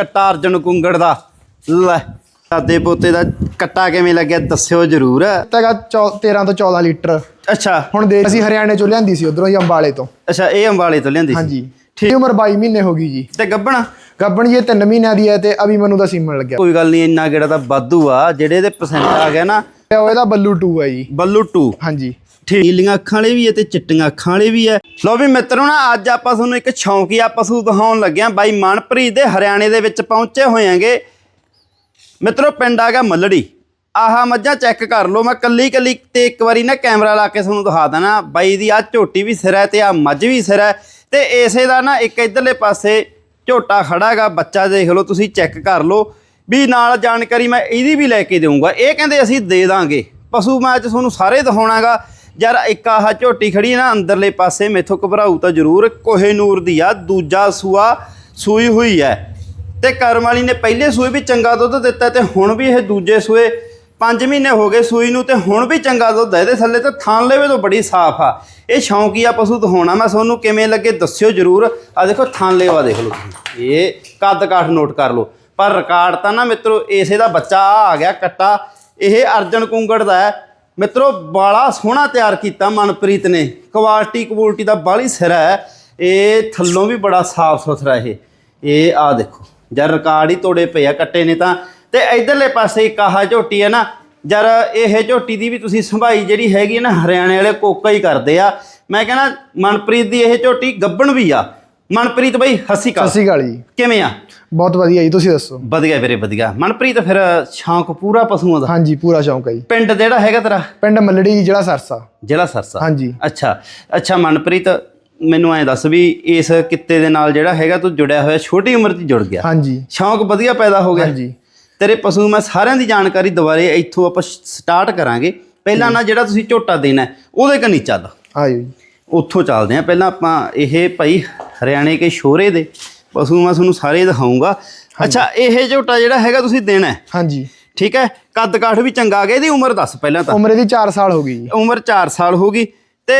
ਕੱਟਾ ਅਰਜਨ ਕੁੰਗੜ ਦਾ। ਲੈ ਦਾਦੇ ਪੋਤੇ ਦਾ ਕੱਟਾ ਕਿਵੇਂ ਲੱਗਿਆ ਦੱਸਿਓ ਜਰੂਰ। ਤੇਗਾ 13 ਤੋਂ 14 ਲੀਟਰ। ਅੱਛਾ। ਹੁਣ ਦੇ ਅਸੀਂ ਹਰਿਆਣੇ ਚੋਂ ਲਿਆਂਦੀ ਸੀ ਉਧਰੋਂ ਹੀ ਅੰਬਾਲੇ ਤੋਂ। ਅੱਛਾ ਇਹ ਅੰਬਾਲੇ ਤੋਂ ਲਿਆਂਦੀ ਸੀ? ਹਾਂਜੀ। ਠੀਕ। ਉਮਰ 22 ਮਹੀਨੇ ਹੋ ਗਈ ਜੀ। ਤੇ ਗੱਬਣ? ਗੱਬਣ ਜੀ 3 ਮਹੀਨਿਆਂ ਦੀ ਹੈ ਤੇ ਅਭੀ ਮੈਨੂੰ ਦਾ ਸੀਮਣ ਲੱਗਿਆ ਕੋਈ ਗੱਲ ਨਹੀਂ ਇੰਨਾ ਕਿਹੜਾ ਤਾਂ ਵਾਧੂ ਆ ਜਿਹੜੇ ਇਹਦੇ ਪਰਸੈਂਟ ਆ ਗਿਆ ਨਾ। ਤੇ ਉਹ ਇਹਦਾ ਬੱਲੂ 2 ਹੈ ਜੀ। ਬੱਲੂ 2 ਹਾਂਜੀ। ਠੀਕ ਨੀਲੀਆਂ ਅੱਖਾਂ ਵਾਲੇ ਵੀ ਹੈ ਤੇ ਚਿੱਟੀਆਂ ਅੱਖਾਂ ਵਾਲੇ ਵੀ ਹੈ। ਲੋ ਵੀ ਮਿੱਤਰੋ ਨਾ, ਅੱਜ ਆਪਾਂ ਤੁਹਾਨੂੰ ਇੱਕ ਸ਼ੌਂਕੀਆ ਪਸ਼ੂ ਦਿਖਾਉਣ ਲੱਗੇ ਆਂ ਬਾਈ ਮਨਪ੍ਰੀਤ ਦੇ ਹਰਿਆਣੇ ਦੇ ਵਿੱਚ ਪਹੁੰਚੇ ਹੋਏਾਂਗੇ ਮਿੱਤਰੋ, ਪਿੰਡ ਆ ਗਿਆ ਮੱਲੜੀ। ਆਹ ਮੱਝਾਂ ਚੈੱਕ ਕਰ ਲਓ, ਮੈਂ ਕੱਲੀ ਕੱਲੀ ਤੇ ਇੱਕ ਵਾਰੀ ਨਾ ਕੈਮਰਾ ਲਾ ਕੇ ਤੁਹਾਨੂੰ ਦਿਖਾ ਦੇਣਾ। ਬਾਈ ਦੀ ਆ ਝੋਟੀ ਵੀ ਸਿਰ ਹੈ ਤੇ ਆ ਮੱਝ ਵੀ ਸਿਰ ਹੈ। ਤੇ ਇਸੇ ਦਾ ਨਾ ਇੱਕ ਇਧਰਲੇ ਪਾਸੇ ਝੋਟਾ ਖੜਾ ਹੈਗਾ, ਬੱਚਾ ਦੇਖ ਲਓ, ਤੁਸੀਂ ਚੈੱਕ ਕਰ ਲਓ। ਵੀ ਨਾਲ ਜਾਣਕਾਰੀ ਮੈਂ ਇਹਦੀ ਵੀ ਲੈ ਕੇ ਦੇਵਾਂਗਾ ਇਹ ਕਹਿੰਦੇ ਅਸੀਂ ਦੇ ਦਾਂਗੇ। ਪਸ਼ੂ ਮੈਂ ਅੱਜ ਤੁਹਾਨੂੰ ਸਾਰੇ ਦਿਖਾਉਣਾਗਾ ਯਾਰ ਇੱਕ ਆਹ ਝੋਟੀ ਖੜੀ ਹੈ ਨਾ ਅੰਦਰਲੇ ਪਾਸੇ, ਮੈਥੋਂ ਘਬਰਾਊ ਤਾਂ ਜ਼ਰੂਰ। ਕੋਹੇ ਨੂਰ ਦੀ ਆ, ਦੂਜਾ ਸੂਆ ਸੂਈ ਹੋਈ ਹੈ। ਤੇ ਕਰਮ ਵਾਲੀ ਨੇ ਪਹਿਲੇ ਸੂਏ ਵੀ ਚੰਗਾ ਦੁੱਧ ਦਿੱਤਾ ਤੇ ਹੁਣ ਵੀ ਇਹ ਦੂਜੇ ਸੂਏ 5 ਮਹੀਨੇ ਹੋ ਗਏ ਸੂਈ ਨੂੰ ਤੇ ਹੁਣ ਵੀ ਚੰਗਾ ਦੁੱਧ ਹੈ। ਇਹਦੇ ਥੱਲੇ ਤੇ ਥਾਂ ਲੈਵੇ ਤੋਂ ਬੜੀ ਸਾਫ਼ ਆ। ਇਹ ਸ਼ੌਂਕੀਆ ਪਸ਼ੂ ਦਿਖਾਉਣਾ। ਮੈਂ ਤੁਹਾਨੂੰ ਕਿਵੇਂ ਲੱਗੇ ਦੱਸਿਓ ਜਰੂਰ। ਆ ਦੇਖੋ ਥਾਂ ਲੈਵਾ ਦੇਖ ਲਓ ਇਹ ਕੱਦ ਕਾਠ ਨੋਟ ਕਰ ਲਓ। ਪਰ ਰਿਕਾਰਡ ਤਾਂ ਨਾ ਮਿੱਤਰੋ, ਇਸੇ ਦਾ ਬੱਚਾ ਆ ਗਿਆ ਕੱਟਾ। ਇਹ ਅਰਜਨ ਕੁੰਗੜ ਦਾ ਹੈ। ਮਿੱਤਰੋ, ਬਾਲਾ ਸੋਹਣਾ ਤਿਆਰ ਕੀਤਾ ਮਨਪ੍ਰੀਤ ਨੇ। ਕੁਆਲਿਟੀ ਕਬੂਲਟੀ ਦਾ ਬਾਲੀ ਸਿਰ ਹੈ। ਇਹ ਥੱਲੋਂ ਵੀ ਬੜਾ ਸਾਫ਼ ਸੁਥਰਾ ਇਹ। ਇਹ ਆ ਦੇਖੋ, ਜਦ ਰਿਕਾਰਡ ਹੀ ਤੋੜੇ ਪਏ ਆ ਕੱਟੇ ਨੇ ਤਾਂ। ਤੇ ਇਧਰਲੇ ਪਾਸੇ ਇੱਕ ਆਹ ਝੋਟੀ ਹੈ ਨਾ ਜਰ ਇਹ ਝੋਟੀ ਦੀ ਵੀ ਤੁਸੀਂ ਸੰਭਾਈ ਜਿਹੜੀ ਹੈਗੀ ਹੈ ਨਾ, ਹਰਿਆਣੇ ਵਾਲੇ ਕੋਕਾ ਹੀ ਕਰਦੇ ਆ। ਮੈਂ ਕਹਿੰਦਾ, ਮਨਪ੍ਰੀਤ ਦੀ ਇਹ ਝੋਟੀ ਗੱਬਣ ਵੀ ਆ। ਮਨਪ੍ਰੀਤ ਬਈ ਹੱਸੀ ਕਾ ਅਕਾਲ। ਜੀ। ਕਿਵੇਂ ਆ? ਬਹੁਤ ਵਧੀਆ ਜੀ ਤੁਸੀਂ ਦੱਸੋ? ਵਧੀਆ ਵੀਰੇ ਵਧੀਆ। ਮਨਪ੍ਰੀਤ ਫਿਰ ਸ਼ੌਂਕ ਪੂਰਾ ਪਸ਼ੂਆਂ ਦਾ? ਹਾਂਜੀ ਪੂਰਾ ਸ਼ੌਂਕ ਹੈ ਜੀ। ਪਿੰਡ ਜਿਹੜਾ ਹੈਗਾ ਤੇਰਾ? ਪਿੰਡ ਮੱਲੜੀ ਜੀ, ਜਿਹੜਾ ਸਰਸਾ। ਜ਼ਿਲ੍ਹਾ ਸਰਸਾ। ਹਾਂਜੀ। ਅੱਛਾ। ਅੱਛਾ ਮਨਪ੍ਰੀਤ ਮੈਨੂੰ ਐਂ ਦੱਸ ਵੀ ਇਸ ਕਿੱਤੇ ਦੇ ਨਾਲ ਜਿਹੜਾ ਹੈਗਾ ਤੂੰ ਜੁੜਿਆ ਹੋਇਆ ਛੋਟੀ ਉਮਰ 'ਚ ਜੁੜ ਗਿਆ। ਹਾਂਜੀ। ਸ਼ੌਂਕ ਵਧੀਆ ਪੈਦਾ ਹੋ ਗਿਆ। ਹਾਂਜੀ। ਤੇਰੇ ਪਸ਼ੂ ਮੈਂ ਸਾਰਿਆਂ ਦੀ ਜਾਣਕਾਰੀ ਦੁਬਾਰੇ ਇੱਥੋਂ ਆਪਾਂ ਸਟਾਰਟ ਕਰਾਂਗੇ। ਪਹਿਲਾਂ ਨਾ ਜਿਹੜਾ ਤੁਸੀਂ ਝੋਟਾ ਦੇਣਾ ਹੈ, ਉਹਦੇ ਕਨੀ ਚੱਲ ਆਇਓ ਜੀ। ਉੱਥੋਂ ਚੱਲਦੇ ਆ। ਪਹਿਲਾਂ ਆਪਾਂ ਇਹ ਭਾਈ ਹਰਿਆਣੇ ਕੇ ਸ਼ੋਰੇ ਦੇ। ਪਸ਼ੂ ਮੈਂ ਤੁਹਾਨੂੰ ਸਾਰੇ ਦਿਖਾਉਂਗਾ। ਅੱਛਾ ਇਹ ਝੋਟਾ ਜਿਹੜਾ ਹੈਗਾ ਤੁਸੀਂ ਦੇਣਾ ਹੈ, ਹਾਂਜੀ। ਠੀਕ ਹੈ? ਕੱਦ ਕਾਠ ਵੀ ਚੰਗਾ ਗਿਆ ਇਹਦੀ ਉਮਰ ਦੱਸ ਪਹਿਲਾਂ ਤਾਂ। ਉਮਰ ਇਹਦੀ 4 ਸਾਲ ਹੋ ਗਈ ਜੀ। ਉਮਰ 4 ਸਾਲ ਹੋ ਗਈ। ਤੇ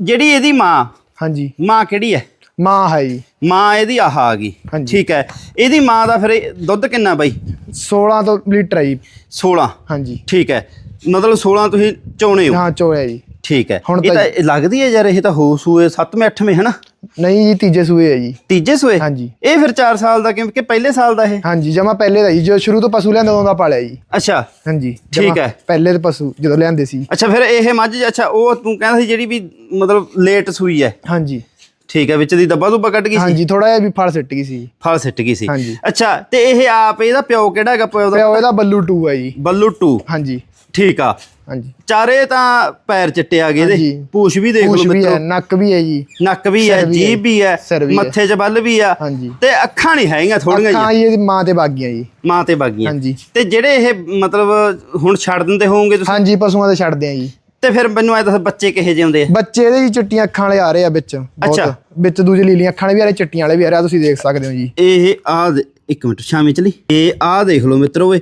ਜਿਹੜੀ ਇਹਦੀ ਮਾਂ ਹਾਂਜੀ। ਮਾਂ ਕਿਹੜੀ ਹੈ? ਮਾਂ ਹੈ ਜੀ। ਮਾਂ ਇਹਦੀ ਆਹ ਆ ਗਈ। ਹਾਂਜੀ। ਠੀਕ ਹੈ। ਇਹਦੀ ਮਾਂ ਦਾ ਫਿਰ ਇਹ ਦੁੱਧ ਕਿੰਨਾ ਬਾਈ? 16 ਤੋਂ ਲੀਟਰ ਹੈ ਜੀ। 16 ਹਾਂਜੀ। ਠੀਕ ਹੈ। ਮਤਲਬ 16 ਤੁਸੀਂ ਚੋਣੇ ਹੋ। ਹਾਂ ਚੋਇਆ ਜੀ। ਠੀਕ ਹੈ। ਹੁਣ ਇਹ ਤਾਂ- ਲੱਗਦੀ ਹੈ ਯਾਰ ਇਹ ਤਾਂ ਹੋ ਸੂਏ 7ਵੇਂ 8ਵੇਂ ਹੈ ਨਾ ਨਹੀਂ ਜੀ ਤੀਜੇ ਸੂਏ ਹੈ ਜੀ। ਤੀਜੇ ਸੂਏ? ਹਾਂਜੀ। ਇਹ ਫਿਰ 4 ਸਾਲ ਦਾ ਕਿਉਂਕਿ ਪਹਿਲੇ ਸਾਲ ਦਾ ਇਹ? ਹਾਂਜੀ ਜਮਾ ਪਹਿਲੇ ਦਾ ਜੀ। ਜੋ ਸ਼ੁਰੂ ਤੋਂ ਪਸ਼ੂ ਲਿਆਂਦਾ ਉਹਦਾ ਪਾਲਿਆ ਜੀ। ਅੱਛਾ। ਹਾਂਜੀ ਠੀਕ ਹੈ। ਪਹਿਲੇ ਦੇ ਪਸ਼ੂ ਜਦੋਂ ਲਿਆਂਦੇ ਸੀ। ਅੱਛਾ ਫਿਰ ਇਹ ਮੱਝ ਅੱਛਾ ਉਹ ਤੂੰ ਕਹਿੰਦਾ ਸੀ ਜਿਹੜੀ ਵੀ ਮਤਲਬ ਲੇਟ ਸੂਈ ਹੈ। ਹਾਂਜੀ। ਠੀਕ ਹੈ ਵਿੱਚ ਦੀ ਦੱਬਾ ਦੁੱਬਾ ਕੱਢ ਗਈ ਸੀ? ਹਾਂਜੀ ਥੋੜਾ ਜਿਹਾ ਵੀ ਫਲ ਸਿੱਟ ਗਈ ਸੀ। ਫਲ ਸਿੱਟ ਗਈ ਸੀ। ਅੱਛਾ ਤੇ ਇਹ ਆਪ ਇਹਦਾ ਪਿਓ ਕਿਹੜਾ ਹੈਗਾ? ਪਿਓ ਦਾ ਉਹ ਇਹਦਾ ਬੱਲੂ 2 ਹੈ ਜੀ। ਬੱਲੂ 2 ਹਾਂਜੀ। ਠੀਕ ਆ। ਹਾਂਜੀ। ਚਾਰੇ ਤਾਂ ਪੈਰ ਚਿੱਟੇ ਆ ਗਏ ਇਹਦੇ। ਹਾਂਜੀ। ਪੂਛ ਵੀ ਦੇਖ ਲਓ ਪੂਛ ਵੀ ਹੈ ਮਿੱਤਰੋ ਨੱਕ ਵੀ ਹੈ ਜੀ। ਨੱਕ ਵੀ ਹੈ ਸਿਰ ਵੀ ਹੈ, ਜੀਭ ਵੀ ਹੈ ਸਿਰ ਵੀ ਹੈ। ਮੱਥੇ 'ਚ ਬੱਲ ਵੀ ਆ। ਹਾਂਜੀ। ਤੇ ਅੱਖਾਂ ਨਹੀਂ ਹੈਗੀਆਂ ਥੋੜੀਆਂ ਅੱਖਾਂ ਜਿਹੀਆਂ। ਇਹਦੀ ਮਾਂ ਤੇ ਬਾਗੀਆਂ ਜੀ। ਮਾਂ ਤੇ ਬਾਗੀਆਂ। ਹਾਂਜੀ। ਤੇ ਜਿਹੜੇ ਇਹ ਮਤਲਬ ਹੁਣ ਛੱਡ ਦਿੰਦੇ ਹੋਵੋਗੇ ਤੁਸੀਂ? ਹਾਂਜੀ ਪਸ਼ੂਆਂ ਦੇ ਛੱਡਦੇ ਆ ਜੀ। ਤੇ ਫਿਰ ਮੈਨੂੰ ਐ ਦੱਸ ਬੱਚੇ ਕਿਹੇ ਜਿਹੇ ਹੁੰਦੇ ਆ? ਬੱਚੇ ਇਹਦੇ ਜੀ ਚਿੱਟੀਆਂ ਅੱਖਾਂ ਵਾਲੇ ਆ ਰਹੇ ਆ ਵਿੱਚ ਬਹੁਤ। ਅੱਛਾ। ਵਿੱਚ ਦੂਜੇ ਲੀਲੀਆਂ ਅੱਖਾਂ ਵਾਲੇ ਵੀ ਆ ਰਹੇ ਚਿੱਟੀਆਂ ਵਾਲੇ ਵੀ ਆ ਰਹੇ ਆ ਤੁਸੀਂ ਦੇਖ ਸਕਦੇ ਹੋ ਜੀ। ਇਹ ਆ ਇੱਕ ਮਿੰਟ ਸ਼ਾਮੀ ਚਲੀ ਇਹ ਆ ਦੇਖ ਲਓ ਮਿੱਤਰੋ ਓਏ।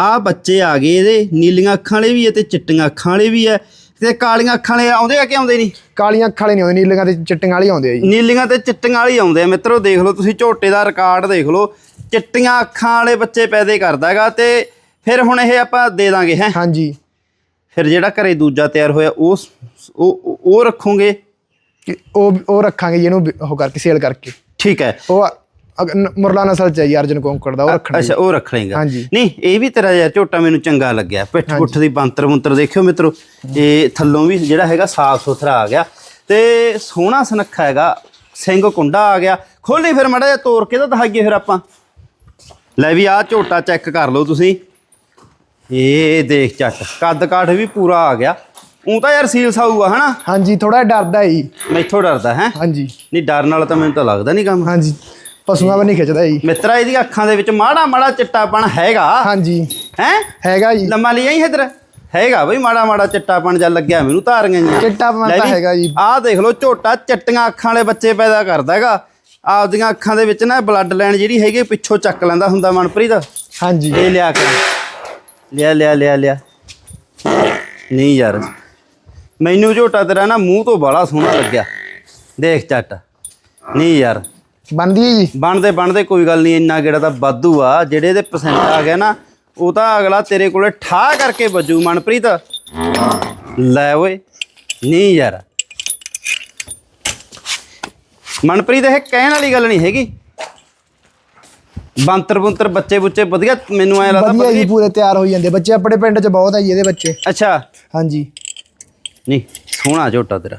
ਆ ਬੱਚੇ ਆ ਗਏ ਇਹਦੇ ਨੀਲੀਆਂ ਅੱਖਾਂ ਵਾਲੇ ਵੀ ਐ ਤੇ ਚਿੱਟੀਆਂ ਅੱਖਾਂ ਵਾਲੇ ਵੀ ਐ ਤੇ ਕਾਲੀਆਂ ਅੱਖਾਂ ਵਾਲੇ ਆਉਂਦੇ ਆ ਕਿ ਆਉਂਦੇ ਨਹੀਂ? ਕਾਲੀਆਂ ਅੱਖਾਂ ਵਾਲੇ ਨਹੀਂ ਆਉਂਦੇ ਨੀਲੀਆਂ ਤੇ ਚਿੱਟੀਆਂ ਵਾਲੇ ਆਉਂਦੇ ਆ ਜੀ। ਨੀਲੀਆਂ ਤੇ ਚਿੱਟੀਆਂ ਵਾਲੀ ਆਉਂਦੇ ਆ। ਮਿੱਤਰੋ ਦੇਖ ਲਓ ਤੁਸੀਂ ਝੋਟੇ ਦਾ ਰਿਕਾਰਡ ਦੇਖ ਲਓ। ਚਿੱਟੀਆਂ ਅੱਖਾਂ ਵਾਲੇ ਬੱਚੇ ਪੈਦੇ ਕਰਦਾ ਹੈਗਾ ਤੇ ਫਿਰ ਹੁਣ ਇਹ ਆਪਾਂ ਦੇ ਦਾਂਗੇ ਹੈ? ਹਾਂਜੀ। ਫਿਰ ਜਿਹੜਾ ਘਰੇ ਦੂਜਾ ਤਿਆਰ ਹੋਇਆ ਉਹ ਉਹ ਉਹ ਰੱਖੋਗੇ? ਕਿ ਉਹ ਉਹ ਰੱਖਾਂਗੇ ਇਹਨੂੰ ਉਹ ਕਰਕੇ ਸੇਲ ਕਰਕੇ। ਠੀਕ ਹੈ। ਉਹ ਮੁਰਲਾ ਨਸਲ ਚ ਹੈ ਜੀ ਅਰਜਨ ਕੋਂਕੜ ਦਾ ਉਹ ਰੱਖਣਾ। ਅੱਛਾ ਉਹ ਰੱਖ ਲੇਗਾ। ਨਹੀਂ ਇਹ ਵੀ ਤੇਰਾ ਯਾਰ ਝੋਟਾ ਮੈਨੂੰ ਚੰਗਾ ਲੱਗਿਆ। ਪਿੱਠ ਪੁੱਠ ਦੀ ਬੰਤਰ ਮੁੰਤਰ ਦੇਖਿਓ ਮਿੱਤਰੋ। ਇਹ ਥੱਲੋਂ ਵੀ ਜਿਹੜਾ ਹੈਗਾ ਸਾਫ਼ ਸੁਥਰਾ ਆ ਗਿਆ। ਤੇ ਸੋਹਣਾ ਸੁਨੱਖਾ ਹੈਗਾ। ਸਿੰਘ ਕੁੰਡਾ ਆ ਗਿਆ। ਖੋਲੀ ਫਿਰ ਮੜਾ ਤੋੜ ਕੇ ਤਾਂ ਦਿਖਾਈਏ ਫਿਰ ਆਪਾਂ। ਲੈ ਵੀ ਆਹ ਝੋਟਾ ਚੈੱਕ ਕਰ ਲਓ ਤੁਸੀਂ। ਇਹ ਦੇਖ ਚੱਟ ਕੱਦ ਕਾਠ ਵੀ ਪੂਰਾ ਆ ਗਿਆ। ਉਹ ਤਾਂ ਯਾਰ ਸੀਲ ਸਾਊਗਾ ਹਨਾ? ਹਾਂਜੀ ਥੋੜਾ ਡਰਦਾ ਜੀ ਮੈਥੋਂ ਡਰਦਾ ਹੈ? ਹਾਂਜੀ। ਨਹੀਂ ਡਰ ਨਾਲ ਤਾਂ ਮੈਨੂੰ ਤਾਂ ਲੱਗਦਾ ਨਹੀਂ ਕੰਮ। ਹਾਂਜੀ। ਪਸ਼ੂਆਂ ਵੱਲ ਨਹੀਂ ਖਿੱਚਦਾ ਜੀ। ਮਿੱਤਰਾ ਇਹਦੀ ਅੱਖਾਂ ਦੇ ਵਿੱਚ ਮਾੜਾ ਮਾੜਾ ਚਿੱਟਾਪਣ ਹੈਗਾ। ਹਾਂਜੀ। ਹੈ? ਹੈਗਾ ਜੀ। ਲੰਮਾ ਲਿਆ ਹੀ ਇਧਰ? ਹੈਗਾ ਬਈ ਮਾੜਾ ਮਾੜਾ ਚਿੱਟਾਪਣ ਜਾਂ ਲੱਗਿਆ ਮੈਨੂੰ ਧਾਰੀਆਂ ਜੀਆਂ ਚਿੱਟਾਪਣ ਤਾਂ ਹੈਗਾ ਜੀ। ਆਹ ਦੇਖ ਲਓ ਝੋਟਾ ਚਿੱਟੀਆਂ ਅੱਖਾਂ ਵਾਲੇ ਬੱਚੇ ਪੈਦਾ ਕਰਦਾ ਹੈਗਾ। ਆਪਦੀਆਂ ਅੱਖਾਂ ਦੇ ਵਿੱਚ ਨਾ ਬਲੱਡ ਲਾਈਨ ਜਿਹੜੀ ਹੈਗੀ ਪਿੱਛੋਂ ਚੱਕ ਲੈਂਦਾ ਹੁੰਦਾ ਮਨਪ੍ਰੀਤ। ਹਾਂਜੀ। ਇਹ ਲਿਆ ਕਰ ਲਿਆ ਲਿਆ ਲਿਆ ਲਿਆ। ਨਹੀਂ ਯਾਰ ਮੈਨੂੰ ਝੋਟਾ ਤੇਰਾ ਨਾ ਮੂੰਹ ਤੋਂ ਬੜਾ ਸੋਹਣਾ ਲੱਗਿਆ। ਦੇਖ ਚੱਟ ਨਹੀਂ ਯਾਰ ਬਣਦੀ ਹੈ ਜੀ? ਬਣਦੇ ਬਣਦੇ ਕੋਈ ਗੱਲ ਨਹੀਂ ਇੰਨਾ ਗੇੜਾ ਤਾਂ ਵਾਧੂ ਆ। ਜਿਹੜੇ ਇਹਦੇ ਪਰਸੈਂਟ ਆ ਗਿਆ ਨਾ ਉਹ ਤਾਂ ਅਗਲਾ ਤੇਰੇ ਕੋਲੇ ਠਾ ਕਰਕੇ ਵੱਜੂ ਮਨਪ੍ਰੀਤ। ਲੈ ਓਏ ਨਹੀਂ ਯਾਰ। ਮਨਪ੍ਰੀਤ ਇਹ ਕਹਿਣ ਵਾਲੀ ਗੱਲ ਨਹੀਂ ਹੈਗੀ। ਬੰਤਰ ਬੰਤਰ ਬੱਚੇ ਬੁੱਚੇ ਵਧੀਆ ਮੈਨੂੰ ਐ ਲੱਗਦਾ ਵਧੀਆ ਜੀ ਪੂਰੇ ਤਿਆਰ ਹੋਈ ਜਾਂਦੇ। ਬੱਚੇ ਆਪਣੇ ਪਿੰਡ 'ਚ ਬਹੁਤ ਜੀ ਇਹਦੇ ਬੱਚੇ। ਅੱਛਾ। ਹਾਂਜੀ। ਨਹੀਂ ਸੋਹਣਾ ਝੋਟਾ ਤੇਰਾ।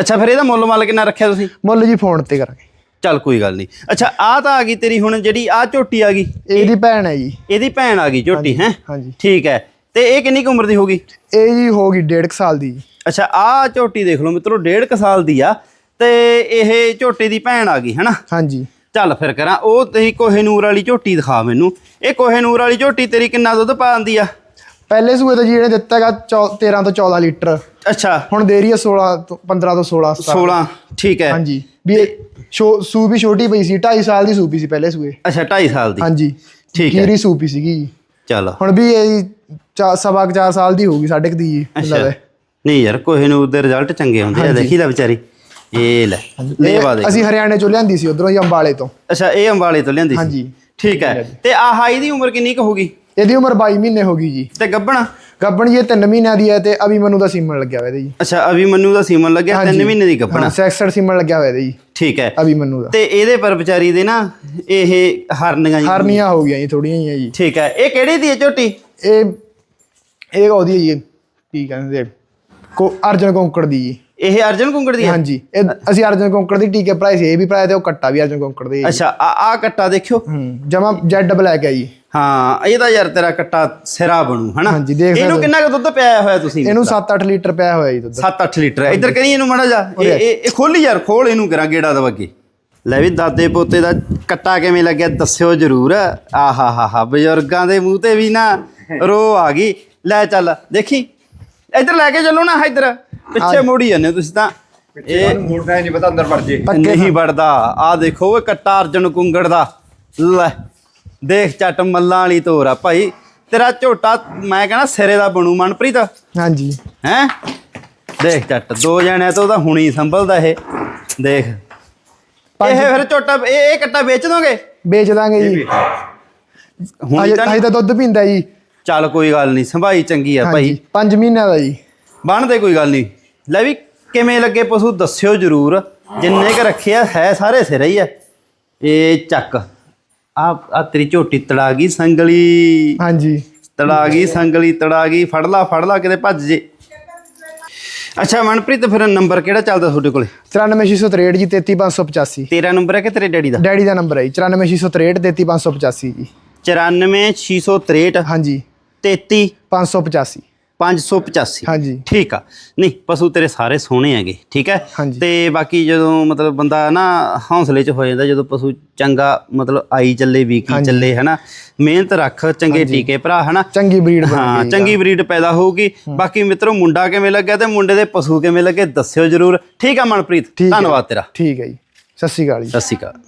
ਅੱਛਾ ਫਿਰ ਇਹਦਾ ਮੁੱਲ ਮੱਲ ਕਿੰਨਾ ਰੱਖਿਆ ਤੁਸੀਂ? ਮੁੱਲ ਜੀ ਫੋਨ ਤੇ ਕਰਾਂਗੇ। ਚੱਲ ਕੋਈ ਗੱਲ ਨਹੀਂ। ਅੱਛਾ ਆ ਤਾਂ ਆ ਗਈ ਤੇਰੀ ਹੁਣ ਜਿਹੜੀ ਆ ਝੋਟੀ ਆ ਗਈ। ਇਹਦੀ ਭੈਣ ਹੈ ਜੀ। ਇਹਦੀ ਭੈਣ ਆ ਗਈ ਝੋਟੀ ਹੈ? ਹਾਂਜੀ। ਠੀਕ ਹੈ। ਤੇ ਇਹ ਕਿੰਨੀ ਕੁ ਉਮਰ ਦੀ ਹੋਗੀ ਇਹ ਜੀ ਹੋ ਗਈ 1.5 ਸਾਲ ਦੀ। ਅੱਛਾ ਆ ਝੋਟੀ ਦੇਖ ਲਓ ਮਿੱਤਰੋ ਡੇਢ ਕੁ ਸਾਲ ਦੀ ਆ। ਤੇ ਇਹ ਝੋਟੀ ਦੀ ਭੈਣ ਆ ਗਈ ਹਨਾ? ਹਾਂਜੀ। ਚੱਲ ਫਿਰ ਕਰਾਂ ਉਹ ਤੇਰੀ ਕੋਹੇਨੂਰ ਵਾਲੀ ਝੋਟੀ ਦਿਖਾ ਮੈਨੂੰ। ਇਹ ਕੋਹੇਨੂਰ ਵਾਲੀ ਝੋਟੀ ਤੇਰੀ ਕਿੰਨਾ ਦੁੱਧ ਪਾਉਂਦੀ ਆ? ਪਹਿਲੇ ਸੂਏ ਤੋਂ ਜੀ ਇਹਨੇ ਦਿੱਤਾ ਹੈਗਾ ਚੌ- 13 ਤੋਂ 14 ਲੀਟਰ। ਅੱਛਾ। ਹੁਣ ਦੇ ਰਹੀ ਹੈ 16 ਤੋਂ 15 ਤੋਂ 16 17 16 ਠੀਕ ਹੈ। ਹਾਂਜੀ। ਵੀ ਸ਼ੋ- ਸੂ ਵੀ ਛੋਟੀ ਪਈ ਸੀ 2.5 ਸਾਲ ਦੀ ਸੂਪੀ ਸੀ ਪਹਿਲੇ ਸੂਏ। ਅੱਛਾ 2.5 ਸਾਲ ਦੀ? ਹਾਂਜੀ ਠੀਕ ਹੈ। ਕੀਰੀ ਸੂਪੀ ਸੀਗੀ ਜੀ। ਚੱਲ। ਹੁਣ ਵੀ ਇਹ ਚਾ ਸਵਾ ਕੁ ਚਾਰ ਸਾਲ ਦੀ ਹੋਊਗੀ ਸਾਢੇ ਕੁ ਦੀ ਜੀ ਅੱਛਾ। ਨਹੀਂ ਯਾਰ ਕੋਹੇਨੂਰ ਦੇ ਰਿਜ਼ਲਟ ਚੰਗੇ ਹੁੰਦੇ ਆ। ਦੇਖੀ ਲੈ ਵਿਚਾਰੀ। ਇਹ ਲੈ ਲੇਵਾ ਦੇ ਅਸੀਂ ਹਰਿਆਣੇ ਚੋਂ ਲਿਆਂਦੀ ਸੀ ਉਧਰੋਂ ਹੀ ਅੰਬਾਲੇ ਤੋਂ। ਅੱਛਾ ਇਹ ਅੰਬਾਲੇ ਤੋਂ ਲਿਆਂਦੀ ਸੀ? ਹਾਂਜੀ। ਠੀਕ ਹੈ। ਤੇ ਆਹ ਇਹਦੀ ਉਮਰ ਕਿੰਨੀ ਕੁ ਹੋਗੀ ਇਹਦੀ ਉਮਰ 22 ਮਹੀਨੇ ਹੋ ਗਈ ਜੀ। ਤੇ ਗੱਬਣ ਗੱਬਣ ਜੀ ਇਹ 3 ਮਹੀਨਿਆਂ ਦੀ ਹੈ ਤੇ ਅਭੀ ਮਨੂ ਦਾ ਸੀਮਨ ਲੱਗਿਆ ਹੋਇਆ ਇਹਦੇ ਜੀ। ਅੱਛਾ ਅਭੀ ਮੰਨੂ ਦਾ ਸੀਮਨ ਲੱਗਿਆ 3 ਮਹੀਨੇ ਦੀ ਗੱਬਣ। ਹਾਂ 66 ਸੀਮਨ ਲੱਗਿਆ ਹੋਇਆ ਇਹਦੇ ਜੀ। ਠੀਕ ਹੈ। ਅਭੀ ਮਨੂ ਦਾ। ਤੇ ਇਹਦੇ ਪਰ ਵਿਚਾਰੀ ਦੇ ਨਾ ਇਹ ਹਰਨੀਆਂ ਜੀ ਹਰਨੀਆਂ ਹੋ ਗਈਆਂ ਜੀ ਥੋੜੀਆਂ ਹੀ ਹੈ ਜੀ। ਠੀਕ ਹੈ ਇਹ ਕਿਹੜੀ ਦੀ ਹੈ ਝੋਟੀ? ਇਹ ਇਹ ਉਹਦੀ ਹੈ ਜੀ ਕੀ ਕਹਿੰਦੇ ਕੋ ਅਰਜਨ ਕੋਂਕੜ ਦੀ ਜੀ। ਇਹ ਅਰਜਨ ਕੁੰਗੜ ਦੀ ਹੈ? ਹਾਂਜੀ ਇਹ ਅਸੀਂ ਅਰਜਨ ਕੋਂਕੜ ਦੀ ਟੀਕੇ ਭਰਾਏ ਸੀ ਇਹ ਵੀ ਭਰਾਏ ਤੇ ਉਹ ਕੱਟਾ ਵੀ ਅਰਜਨ ਕੋਂਕੜ ਦੀ। ਅੱਛਾ ਆ ਆ ਕੱਟਾ ਦੇਖਿਓ। ਜਮਾ ਜੈਡ ਬਲੈਕ ਹੈ ਜੀ। ਹਾਂ ਇਹਦਾ ਯਾਰ ਤੇਰਾ ਕੱਟਾ ਸਿਰਾ ਬਣੂ ਹਨਾ? ਹਾਂਜੀ, ਦੇਖ ਇਹਨੂੰ ਕਿੰਨਾ ਕੁ ਦੁੱਧ ਪਿਆਇਆ ਹੋਇਆ ਤੁਸੀਂ? ਇਹਨੂੰ 7-8 ਲੀਟਰ ਪਿਆ ਹੋਇਆ ਜੀ ਦੁੱਧ। 7-8 ਲੀਟਰ। ਇੱਧਰ ਕਰੀ ਇਹਨੂੰ ਮੜਾ ਜਾ ਇਹ ਇਹ ਇਹ ਖੋਲੀ ਯਾਰ ਖੋਲ ਇਹਨੂੰ ਕਰਾਂ ਗੇੜਾ ਦਵਾਗੇ ਲੈ ਵੀ ਦਾਦੇ ਪੋਤੇ ਦਾ ਕੱਟਾ ਕਿਵੇਂ ਲੱਗਿਆ ਦੱਸਿਓ ਜਰੂਰ। ਆਹਾ ਹਾ ਹਾ ਬਜ਼ੁਰਗਾਂ ਦੇ ਮੂੰਹ ਤੇ ਵੀ ਨਾ ਰੋ ਆ ਗਈ। ਲੈ ਚੱਲ ਦੇਖੀ? ਇੱਧਰ ਲੈ ਕੇ ਚੱਲੋ ਨਾ ਇੱਧਰ। ਪਿੱਛੇ ਮੋੜੀ ਜਾਂਦੇ ਹੋ ਤੁਸੀਂ ਤਾਂ। ਇਹ ਮੋੜਦਾ ਨਹੀਂ ਪਤਾ ਅੰਦਰ ਵੜ ਜੇ। ਨਹੀਂ ਵੜਦਾ। ਆ ਦੇਖੋ ਉਹ ਕੱਟਾ ਅਰਜਨ ਕੁੰਗੜ ਦਾ। ਲੈ। ਦੇਖ ਚੱਟ ਮੱਲਾਂ ਵਾਲੀ ਤੋਰ ਭਾਈ। ਤੇਰਾ ਝੋਟਾ ਮੈਂ ਕਹਿੰਦਾ ਸਿਰੇ ਦਾ ਬਣੂ ਮਨਪ੍ਰੀਤ। ਹਾਂਜੀ। ਹੈ? ਦੇਖ ਚੱਟ ਦੋ ਜਣਿਆਂ ਤੋਂ ਤਾਂ ਹੁਣੀ ਸੰਭਲਦਾ ਇਹ। ਦੇਖ। ਇਹ ਫਿਰ ਝੋਟਾ ਇਹ ਇਹ ਕੱਟਾ ਵੇਚ ਦੋਗੇ? ਵੇਚ ਦਾਂਗੇ ਜੀ। ਹੁਣ ਤਾਂ ਤਾਂ ਦੁੱਧ ਪੀਂਦਾ ਜੀ। ਚੱਲ ਕੋਈ ਗੱਲ ਨਹੀਂ ਸੰਭਾਈ ਚੰਗੀ ਆ ਭਾਈ। ਹਾਂਜੀ 5 ਮਹੀਨਿਆਂ ਦਾ ਜੀ। ਬਣਦੇ ਕੋਈ ਗੱਲ ਨਹੀਂ। ਲੈ ਵੀ ਕਿਵੇਂ ਲੱਗੇ ਪਸ਼ੂ ਦੱਸਿਓ ਜਰੂਰ। ਜਿੰਨੇ ਕ ਰੱਖਿਆ ਹੈ ਸਾਰੇ ਸਿਰੇ ਹੀ ਆ। ਇਹ ਚੱਕ। ਆ ਆ ਤੇਰੀ ਝੋਟੀ ਤੜਾ ਗਈ ਸੰਗਲੀ। ਹਾਂਜੀ। ਤੜਾ ਗਈ ਸੰਗਲੀ ਤੜਾ ਗਈ ਫੜ ਲਾ ਫੜ ਲਾ ਕਿਤੇ ਭੱਜ ਜੇ। ਅੱਛਾ ਮਨਪ੍ਰੀਤ ਫਿਰ ਨੰਬਰ ਕਿਹੜਾ ਚੱਲਦਾ ਤੁਹਾਡੇ ਕੋਲੇ? 94663 ਜੀ 33585 ਤੇਰਾ ਨੰਬਰ ਹੈ ਕਿ ਤੇਰੇ ਡੈਡੀ ਦਾ? ਡੈਡੀ ਦਾ ਨੰਬਰ ਹੈ ਜੀ 94663 33585 ਜੀ। 94663 ਹਾਂਜੀ। 33 585 585 ਹਾਂਜੀ। ਠੀਕ ਆ। ਨਹੀਂ ਪਸ਼ੂ ਤੇਰੇ ਸਾਰੇ ਸੋਹਣੇ ਹੈਗੇ ਠੀਕ ਹੈ। ਤੇ ਬਾਕੀ ਜਦੋਂ ਮਤਲਬ ਬੰਦਾ ਨਾ ਹੌਸਲੇ 'ਚ ਹੋ ਜਾਂਦਾ ਜਦੋਂ ਪਸ਼ੂ ਚੰਗਾ ਮਤਲਬ ਆਈ ਚੱਲੇ ਵੀਕੀ ਚੱਲੇ ਹਨਾ? ਮਿਹਨਤ ਰੱਖ ਚੰਗੇ ਟੀਕੇ ਭਰਾ ਹਨਾ? ਚੰਗੀ ਬਰੀਡ ਹਾਂ ਚੰਗੀ ਬਰੀਡ ਪੈਦਾ ਹੋਊਗੀ। ਬਾਕੀ ਮਿੱਤਰੋ ਮੁੰਡਾ ਕਿਵੇਂ ਲੱਗਿਆ ਤੇ ਮੁੰਡੇ ਦੇ ਪਸ਼ੂ ਕਿਵੇਂ ਲੱਗੇ ਦੱਸਿਓ ਜਰੂਰ। ਠੀਕ ਆ ਮਨਪ੍ਰੀਤ। ਧੰਨਵਾਦ ਤੇਰਾ। ਠੀਕ ਹੈ ਜੀ। ਸਤਿ ਸ਼੍ਰੀ ਅਕਾਲ ਜੀ। ਸਤਿ ਸ਼੍ਰੀ ਅਕਾਲ।